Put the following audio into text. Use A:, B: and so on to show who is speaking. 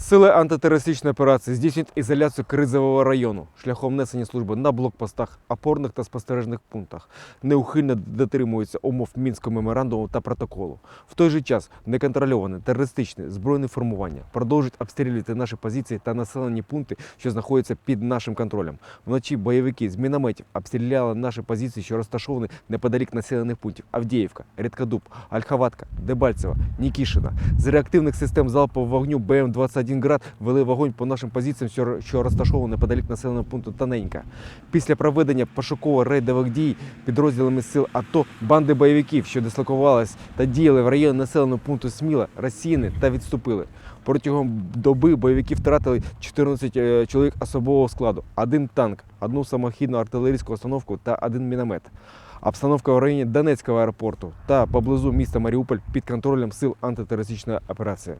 A: Сили антитерористичної операції здійснюють ізоляцію кризового району шляхом несення служби на блокпостах, опорних та спостережних пунктах, неухильно дотримуються умов мінського меморандуму та протоколу. В той же час неконтрольоване терористичне збройне формування продовжують обстрілювати наші позиції та населені пункти, що знаходяться під нашим контролем. Вночі бойовики з мінометів обстріляли наші позиції, що розташовані неподалік населених пунктів Авдіївка, Рідкодуб, Ольховатка, Дебальцево, Нікішина. З реактивних систем залпового вогню БМ-21 «Град» вели вогонь по нашим позиціям, що- розташовані неподалік населеного пункту Тоненька. Після проведення пошуково-рейдових дій підрозділами сил АТО банди бойовиків, що дислокувались та діяли в районі населеного пункту Сміла, розсіяні та відступили. Протягом доби бойовики втратили 14 е, чоловік особового складу, один танк, одну самохідну артилерійську установку та один міномет. Обстановка в районі Донецького аеропорту та поблизу міста Маріуполь під контролем сил антитерористичної операції.